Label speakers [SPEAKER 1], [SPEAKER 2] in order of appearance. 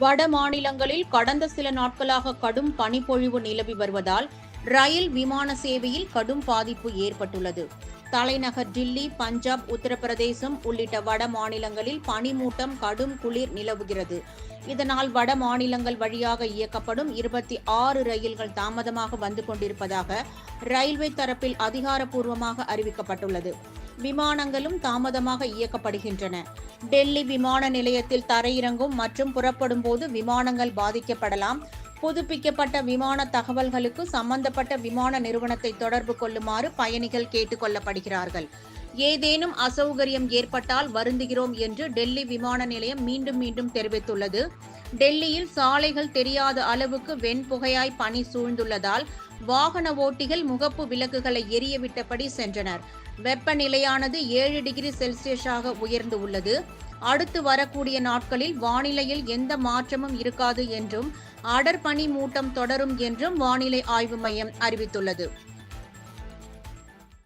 [SPEAKER 1] வட மாநிலங்களில் கடந்த சில நாட்களாக கடும் பனிப்பொழிவு நிலவி வருவதால் ரயில் விமான சேவையில் கடும் பாதிப்பு ஏற்பட்டுள்ளது. தலைநகர் டில்லி பஞ்சாப் உத்தரப்பிரதேசம் உள்ளிட்ட வட மாநிலங்களில் பனிமூட்டம் கடும் குளிர் நிலவுகிறது. இதனால் வட மாநிலங்கள் வழியாக இயக்கப்படும் இருபத்தி ஆறு ரயில்கள் தாமதமாக வந்து கொண்டிருப்பதாக ரயில்வே தரப்பில் அதிகாரப்பூர்வமாக அறிவிக்கப்பட்டுள்ளது. விமானங்களும் தாமதமாக இயக்கப்படுகின்றன. டெல்லி விமான நிலையத்தில் தரையிறங்கும் மற்றும் புறப்படும் போது விமானங்கள் பாதிக்கப்படலாம். புதுப்பிக்கப்பட்ட விமான தகவல்களுக்கு சம்பந்தப்பட்ட விமான நிறுவனத்தை தொடர்பு கொள்ளுமாறு பயணிகள் கேட்டுக்கொள்ளப்படுகிறார்கள் ஏதேனும் அசௌகரியம் ஏற்பட்டால் வருந்துகிறோம் என்று டெல்லி விமான நிலையம் மீண்டும் மீண்டும் தெரிவித்துள்ளது. டெல்லியில் சாலைகள் தெரியாத அளவுக்கு வெண்புகையாய் பனி சூழ்ந்துள்ளதால் வாகன ஓட்டிகள் முகப்பு விளக்குகளை எரியவிட்டபடி சென்றனர். வெப்பநிலையானது ஏழு டிகிரி செல்சியஸாக உயர்ந்து உள்ளது. அடுத்து வரக்கூடிய நாட்களில் வானிலையில் எந்த மாற்றமும் இருக்காது என்றும் அடர் பனி மூட்டம் தொடரும் என்றும் வானிலை ஆய்வு மையம் அறிவித்துள்ளது.